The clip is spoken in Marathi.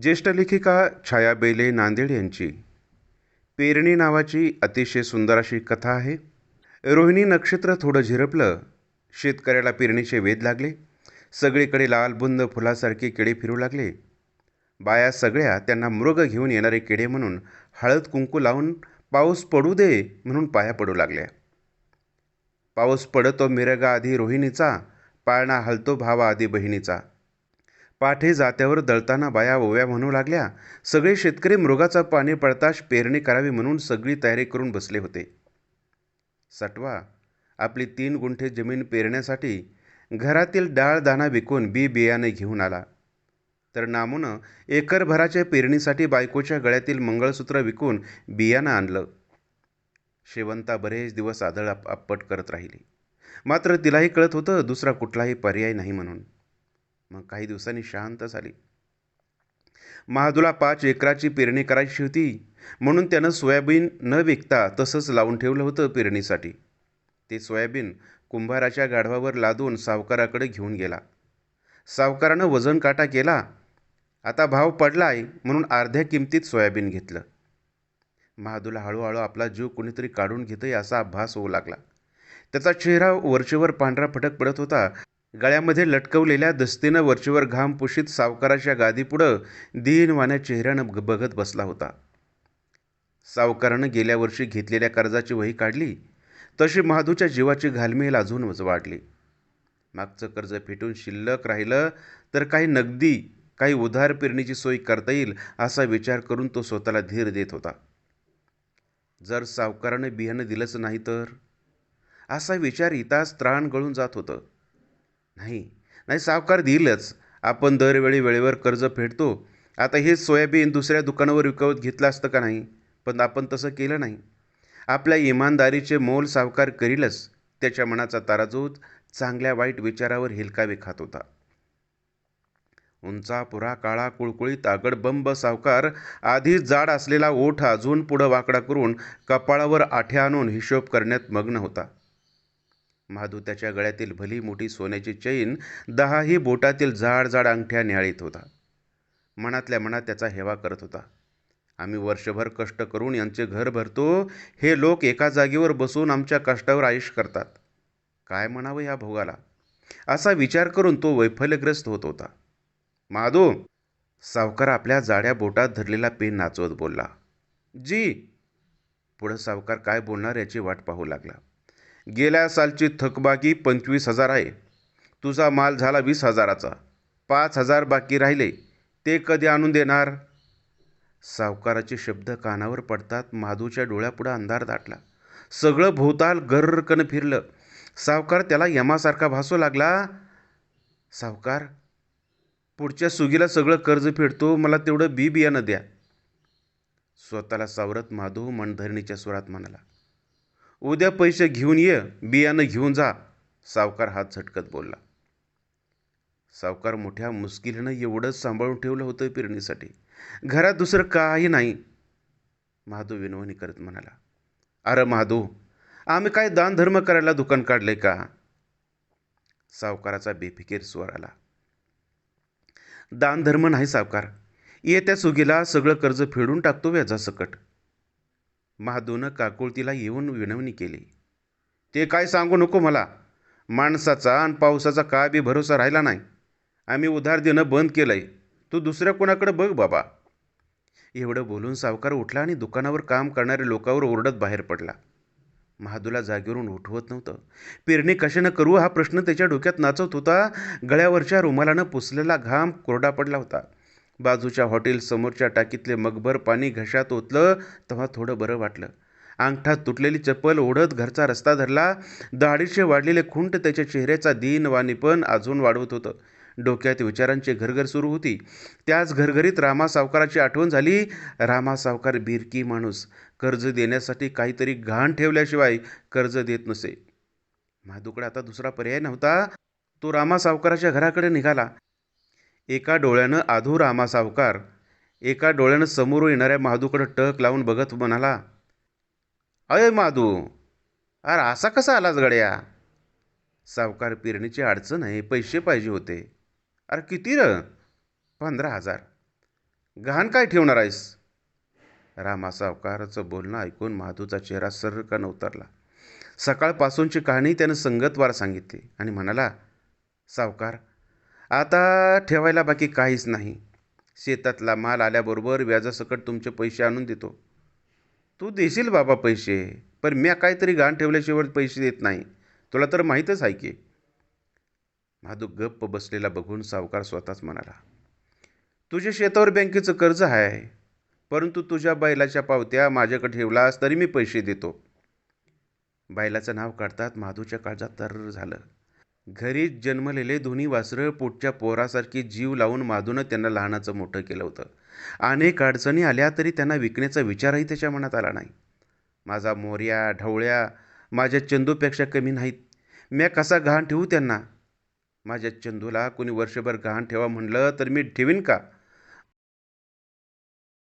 ज्येष्ठ लेखिका छाया बेले नांदेड यांची. पेरणी नावाची अतिशय सुंदर अशी कथा आहे. रोहिणी नक्षत्र थोडं झिरपलं. शेतकऱ्याला पेरणीचे वेध लागले. सगळीकडे लालबुंद फुलासारखे किडे फिरू लागले. बाया सगळ्या त्यांना मृग घेऊन येणारे किडे म्हणून हळद कुंकू लावून पाऊस पडू दे म्हणून पाया पडू लागल्या. पाऊस पडतो मिरगा आधी रोहिणीचा पाळणा हलतो भावा आधी बहिणीचा. पाठे जात्यावर दळताना बाया ओव्या म्हणू लागल्या. सगळे शेतकरी मृगाचा पाणी पडताच पेरणी करावी म्हणून सगळी तयारी करून बसले होते. सटवा आपली तीन गुंठे जमीन पेरण्यासाठी घरातील डाळ दाणा विकून बी बियाणे घेऊन आला. तर नामूनं एकरभराच्या पेरणीसाठी बायकोच्या गळ्यातील मंगळसूत्र विकून बियाणं आणलं. शेवंता बरेच दिवस आदळ आप आपट करत राहिली. मात्र तिलाही कळत होतं दुसरा कुठलाही पर्याय नाही म्हणून. मग काही दिवसांनी शांत झाली. महादूला पाच एकराची पेरणी करायची होती. म्हणून त्यानं सोयाबीन न विकता तसंच लावून ठेवलं होतं पेरणीसाठी. ते सोयाबीन कुंभाराच्या गाढवावर लादून सावकाराकडे घेऊन गेला. सावकारानं वजन काटा केला. आता भाव पडलाय म्हणून अर्ध्या किमतीत सोयाबीन घेतलं. महादूला हळूहळू आपला जीव कुणीतरी काढून घेतंय असा आभास होऊ लागला. त्याचा चेहरा वरचेवर पांढरा फटक पडत होता. गळ्यामध्ये लटकवलेल्या दस्तीनं वरचेवर घाम पुशीत सावकाराच्या गादीपुढं दीनवान्या चेहऱ्यानं बघत बसला होता. सावकारानं गेल्या वर्षी घेतलेल्या कर्जाची वही काढली. तशी महादूच्या जीवाची घालमेल अजून वाढली. मागचं कर्ज फेटून शिल्लक राहिलं तर काही नगदी काही उधार पेरणीची सोय करता येईल असा विचार करून तो स्वतःला धीर देत होता. जर सावकारानं बियाणं दिलंच नाही तर? असा विचार इताच त्राण गळून जात होतं. नाही. नाही सावकार देईलच आपण दरवेळी वेळेवर कर्ज फेडतो. आता हे सोयाबीन दुसऱ्या दुकानावर विकत घेतलं असतं का नाही? पण आपण तसं केलं नाही. आपल्या इमानदारीचे मोल सावकार करीलच. त्याच्या मनाचा ताराजूत चांगल्या वाईट विचारावर हिलकावे खात होता. उंचा पुरा काळा कुळकुळीत आगडबंब सावकार आधीच जाड असलेला ओठ अजून पुढं वाकडा करून कपाळावर आठ्या आणून हिशोब करण्यात मग्न होता. महादू त्याच्या गळ्यातील भली मोठी सोन्याची चैन दहाही बोटातील जाड जाड अंगठ्या न्याळीत होता. मनातल्या मनात त्याचा हेवा करत होता. आम्ही वर्षभर कष्ट करून यांचे घर भरतो हे लोक एका जागेवर बसून आमच्या कष्टावर आयुष करतात. काय म्हणावं या भोगाला? असा विचार करून तो वैफल्यग्रस्त होत होता. माधू सावकार आपल्या जाड्या बोटात धरलेला पेन नाचवत बोलला. जी पुढं सावकार काय बोलणार याची वाट पाहू लागला. गेल्या सालची थकबाकी पंचवीस हजार आहे. तुझा माल झाला वीस हजाराचा. पाच हजार बाकी राहिले. ते कधी आणून देणार? सावकाराचे शब्द कानावर पडतात. माधूच्या डोळ्यापुढं अंधार दाटला. सगळं भोवताल गर्रकन फिरलं. सावकार त्याला यमासारखा भासू लागला. सावकार पुढच्या सुगीला सगळं कर्ज फेडतो. मला तेवढं बी बियाणं द्या. स्वतःला सावरत माधू मनधरणीच्या स्वरात म्हणाला. उद्या पैसे घेऊन ये बियाणं घेऊन जा. सावकार हात झटकत बोलला. सावकार मोठ्या मुश्किलीनं एवढंच सांभाळून ठेवलं होतं पेरणीसाठी. घरात दुसरं काही नाही. महादू विनवणी करत म्हणाला अरे महादू आम्ही काय दानधर्म करायला दुकान काढलंय का? सावकाराचा बेफिकीर स्वर आला. दानधर्म नाही सावकार. येत्या सुगीला सगळं कर्ज फेडून टाकतो व्याजासकट. महादूनं काकुळतीला येऊन विनवणी केली. ते काय सांगू नको मला. माणसाचा आणि पावसाचा काय बी भरोसा राहिला नाही. आम्ही उधार देणं बंद केलंय. तू दुसऱ्या कोणाकडे बघ बाबा. एवढं बोलून सावकार उठला आणि दुकानावर काम करणाऱ्या लोकांवर ओरडत बाहेर पडला. महादूला जागेवरून उठवत नव्हतं. पेरणी कशानं करू? हा प्रश्न त्याच्या डोक्यात नाचत होता. गळ्यावरच्या रुमालानं पुसलेला घाम कोरडा पडला होता. बाजूच्या हॉटेल समोरच्या टाकीतले मगभर पाणी घशात ओतलं तेव्हा थोडं बरं वाटलं. अंगठात तुटलेली चप्पल ओढत घरचा रस्ता धरला. दाढीचे वाढलेले खुंट त्याच्या चेहऱ्याचा दीनवाणीपण अजून वाढवत होतं. डोक्यात विचारांची घरघर सुरू होती. त्याच घरघरीत रामा सावकाराची आठवण झाली. रामा सावकार बिरकी माणूस. कर्ज देण्यासाठी काहीतरी घाण ठेवल्याशिवाय कर्ज देत नसे. महादूकडे आता दुसरा पर्याय नव्हता. तो रामा सावकाराच्या घराकडे निघाला. एका डोळ्यानं आधू रामा सावकार एका डोळ्यानं समोर येणाऱ्या महादूकडे टक लावून बघत म्हणाला अय माधू अरे असा कसा आलाच गड्या? सावकार पेरणीची अडचण आहे पैसे पाहिजे होते. अरे किती र? पंधरा हजार. गहाण काय ठेवणार आहेस? रामा सावकाराचं बोलणं ऐकून माधूचा चेहरा सर्रकन उतरला. सकाळपासूनची कहाणी त्यानं संगतवार सांगितली आणि म्हणाला सावकार आता ठेवायला बाकी काहीच नाही. शेतातला माल आल्याबरोबर व्याजासकट तुमचे पैसे आणून देतो. तू देशील बाबा पैसे पण म्या काहीतरी गहाण ठेवल्याशिवाय पैसे देत नाही. तुला तर माहीतच आहे की. माधू गप्प बसलेला बघून सावकार स्वतःच म्हणाला तुझ्या शेतावर बँकेचं कर्ज आहे परंतु तुझ्या बैलाच्या पावत्या माझ्याकडे ठेवलास तरी मी पैसे देतो. बैलाचं नाव काढतात माधूच्या काळजात तर झालं. घरीच जन्मलेले दोन्ही वासरं पोटच्या पोरासारखी जीव लावून माधूनं त्यांना लहानाचं मोठं केलं होतं. अनेक अडचणी आल्या तरी त्यांना विकण्याचा विचारही त्याच्या मनात आला नाही. माझा मोर्या ढवळ्या माझ्या चंदूपेक्षा कमी नाहीत. म्या कसा गहाण ठेवू त्यांना? माझ्या चंदूला कोणी वर्षभर गहाण ठेवा म्हणलं तर मी ठेवीन का?